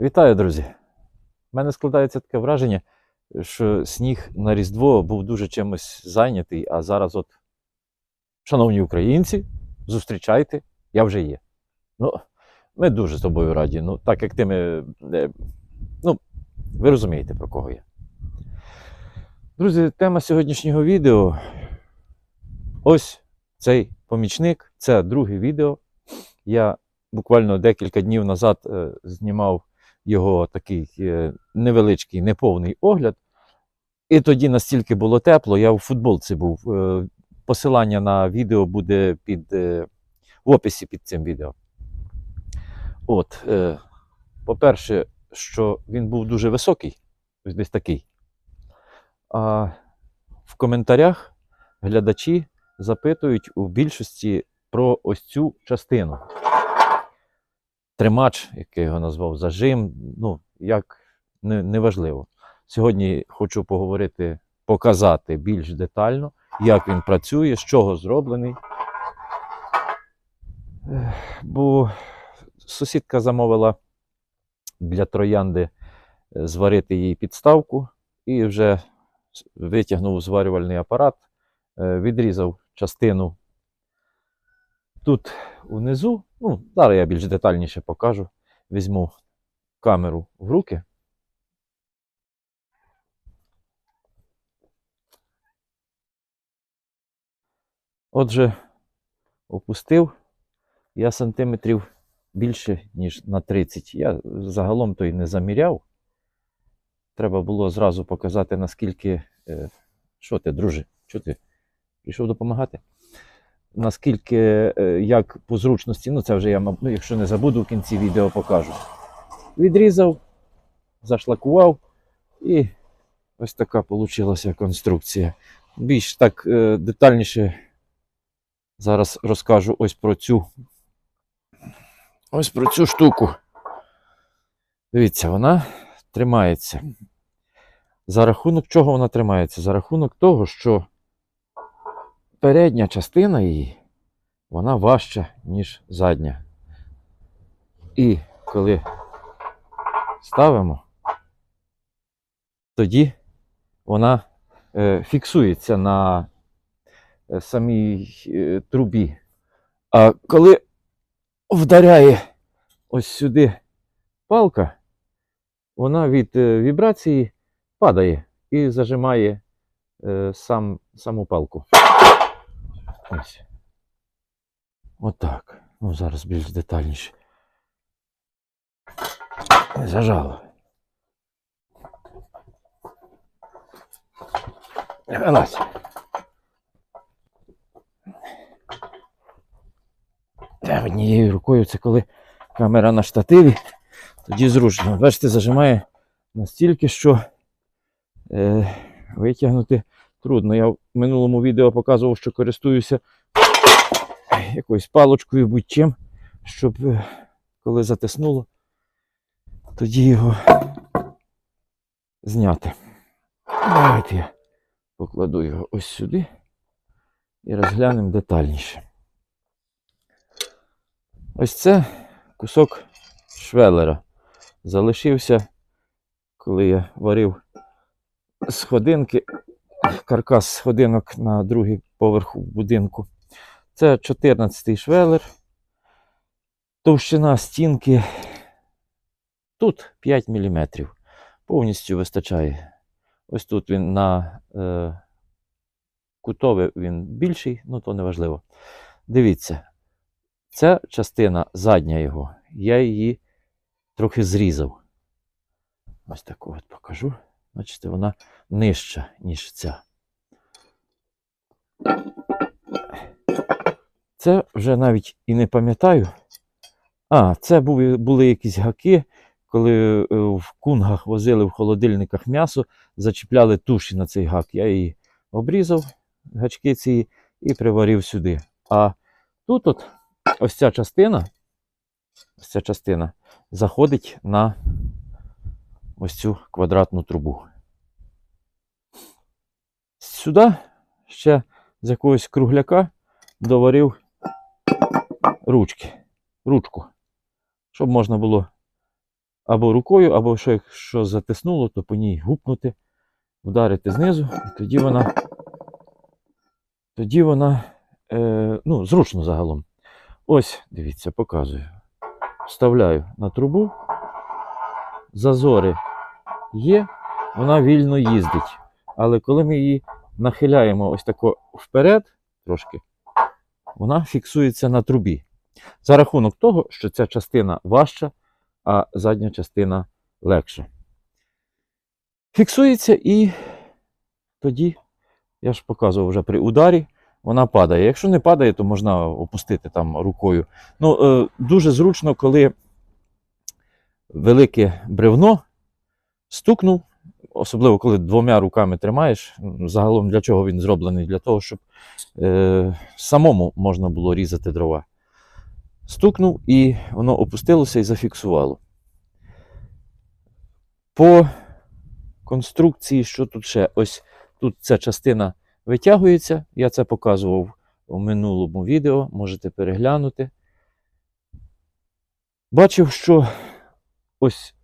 Вітаю, друзі! У мене складається таке враження, що сніг на Різдво був дуже чимось зайнятий, а зараз, от, шановні українці, зустрічайте, я вже є. Ну, ми дуже з тобою раді. Ну, так як ти ми. е, Ну, ви розумієте, про кого я. Друзі, тема сьогоднішнього відео. Ось цей помічник. Це друге відео. Я буквально декілька днів назад е, знімав його такий е, невеличкий, неповний огляд. І тоді настільки було тепло, я у футболці був. Е, посилання на відео буде під, е, в описі під цим відео. От, по-перше, що він був дуже високий, ось десь такий. А в коментарях глядачі запитують у більшості про ось цю частину тримач, як я його назвав, зажим, ну, як не, неважливо. Сьогодні хочу поговорити, показати більш детально, як він працює, з чого зроблений. Бо сусідка замовила для троянди е, зварити їй підставку і вже витягнув зварювальний апарат, е, відрізав частину тут внизу. Ну, зараз я більш детальніше покажу. Візьму камеру в руки. Отже, опустив я сантиметрів більше, ніж на 30. Я загалом то й не заміряв. Треба було зразу показати, наскільки. е, Що ти, друже? Що ти? Прийшов допомагати? Наскільки, е, як по зручності, ну це вже я, ну, якщо не забуду, в кінці відео покажу. Відрізав, зашлакував, і ось така вийшла конструкція. Більш так е, детальніше зараз розкажу ось про цю. Ось про цю штуку. Дивіться, вона тримається. За рахунок чого вона тримається? За рахунок того, що передня частина її вона важча, ніж задня. І коли ставимо, тоді вона е, фіксується на е, самій е, трубі. А коли вдаряє ось сюди палка, вона від вібрації падає і зажимає сам, саму палку. Ось. Отак. Ну, зараз більш детальніше. Зажало. Вилазь. Та Однією рукою це коли камера на штативі, тоді зручно. Бачите, зажимає настільки, що е, витягнути трудно. Я в минулому відео показував, що користуюся якоюсь палочкою, будь-чим, щоб е, коли затиснуло, тоді його зняти. Давайте я покладу його ось сюди і розглянемо детальніше. Ось це кусок швелера. Залишився, коли я варив сходинки, каркас сходинок на другий поверх будинку. Це 14-й швелер. Товщина стінки тут 5 мм. Повністю вистачає. Ось тут він на е, кутове він більший, ну то не важливо. Дивіться, ця частина задня його, я її трохи зрізав. Ось таку от покажу. Бачите, вона нижча, ніж ця. Це вже навіть і не пам'ятаю. А, це були, були якісь гаки, коли е, в кунгах возили в холодильниках м'ясо, зачіпляли туші на цей гак. Я її обрізав, гачки ці, і приварив сюди. А тут от ось ця частина, ось ця частина заходить на ось цю квадратну трубу. Сюди ще з якогось кругляка доварив ручки, ручку, щоб можна було або рукою, або що якщо затиснуло, то по ній гупнути, вдарити знизу, і тоді вона, тоді вона е, ну, зручно загалом. Ось, дивіться, показую. Вставляю на трубу. Зазори є, вона вільно їздить. Але коли ми її нахиляємо ось тако вперед, трошки, вона фіксується на трубі. За рахунок того, що ця частина важча, а задня частина легша. Фіксується і тоді, я ж показував вже при ударі, вона падає. Якщо не падає, то можна опустити там рукою. Ну, е, дуже зручно, коли велике бревно стукнув, особливо коли двома руками тримаєш. Загалом для чого він зроблений? Для того, щоб е, самому можна було різати дрова. Стукнув і воно опустилося і зафіксувало. По конструкції, що тут ще? Ось тут ця частина витягується. Я це показував у минулому відео, можете переглянути. Бачив, що ось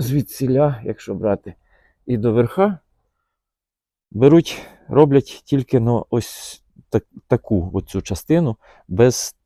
звідсіля, якщо брати, і до верха, беруть, роблять тільки ну, ось так, таку оцю частину без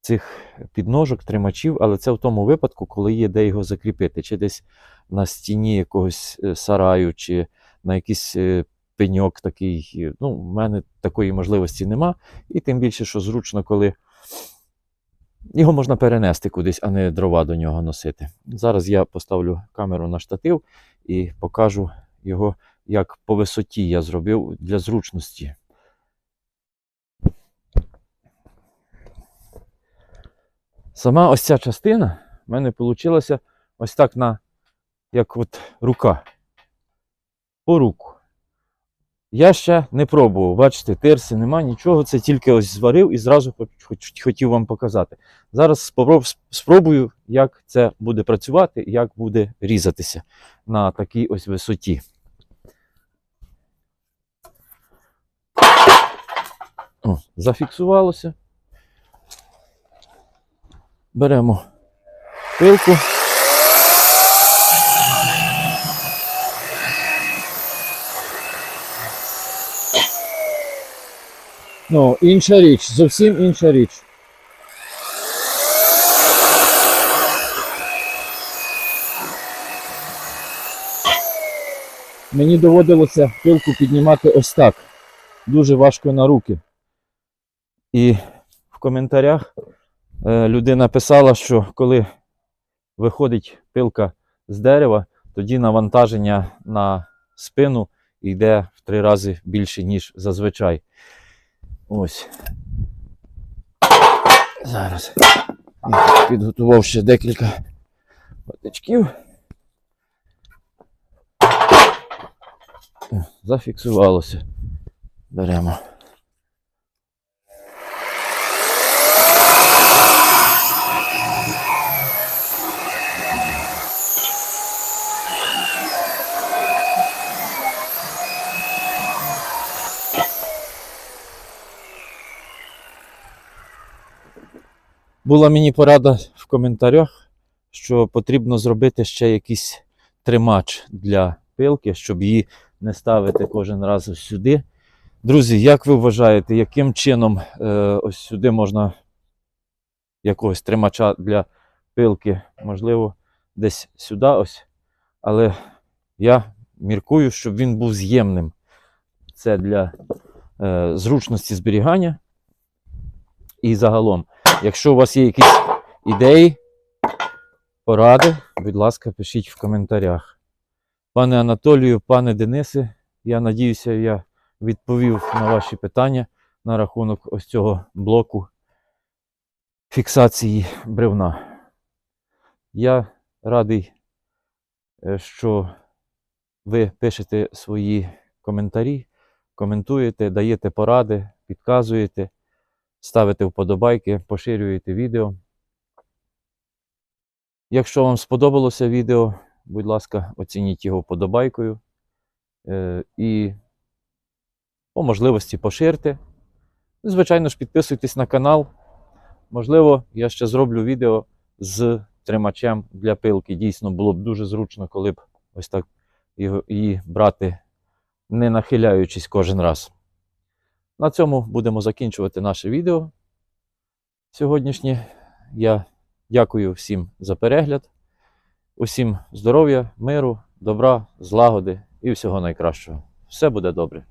цих підножок, тримачів, але це в тому випадку, коли є де його закріпити, чи десь на стіні якогось е, сараю, чи на якийсь е, пеньок такий. Ну, в мене такої можливості нема. І тим більше, що зручно, коли його можна перенести кудись, а не дрова до нього носити. Зараз я поставлю камеру на штатив і покажу його, як по висоті я зробив для зручності. Сама ось ця частина в мене вийшла ось так на як от рука. По руку. Я ще не пробував, бачите, тирси нема, нічого, це тільки ось зварив і зразу хотів вам показати. Зараз спробую, як це буде працювати, як буде різатися на такій ось висоті. О, зафіксувалося. Беремо пилку. Ну, інша річ, зовсім інша річ. Мені доводилося пилку піднімати ось так. Дуже важко на руки. І в коментарях е, людина писала, що коли виходить пилка з дерева, тоді навантаження на спину йде в три рази більше, ніж зазвичай. Ось. Зараз. Я підготував ще декілька патичків. Зафіксувалося. Беремо. Була мені порада в коментарях, що потрібно зробити ще якийсь тримач для пилки, щоб її не ставити кожен раз ось сюди. Друзі, як ви вважаєте, яким чином е, ось сюди можна якогось тримача для пилки, можливо, десь сюди ось. Але я міркую, щоб він був з'ємним. Це для е, зручності зберігання. І загалом, якщо у вас є якісь ідеї, поради, будь ласка, пишіть в коментарях. Пане Анатолію, пане Денисе, я надіюся, я відповів на ваші питання на рахунок ось цього блоку фіксації бревна. Я радий, е, що ви пишете свої коментарі, коментуєте, даєте поради, підказуєте, ставите вподобайки, поширюєте відео. Якщо вам сподобалося відео, будь ласка, оцініть його вподобайкою. Е, і по можливості поширте. Звичайно ж, підписуйтесь на канал. Можливо, я ще зроблю відео з тримачем для пилки. Дійсно було б дуже зручно, коли б ось так її брати, не нахиляючись кожен раз. На цьому будемо закінчувати наше відео сьогоднішнє. Я дякую всім за перегляд. Усім здоров'я, миру, добра, злагоди і всього найкращого. Все буде добре.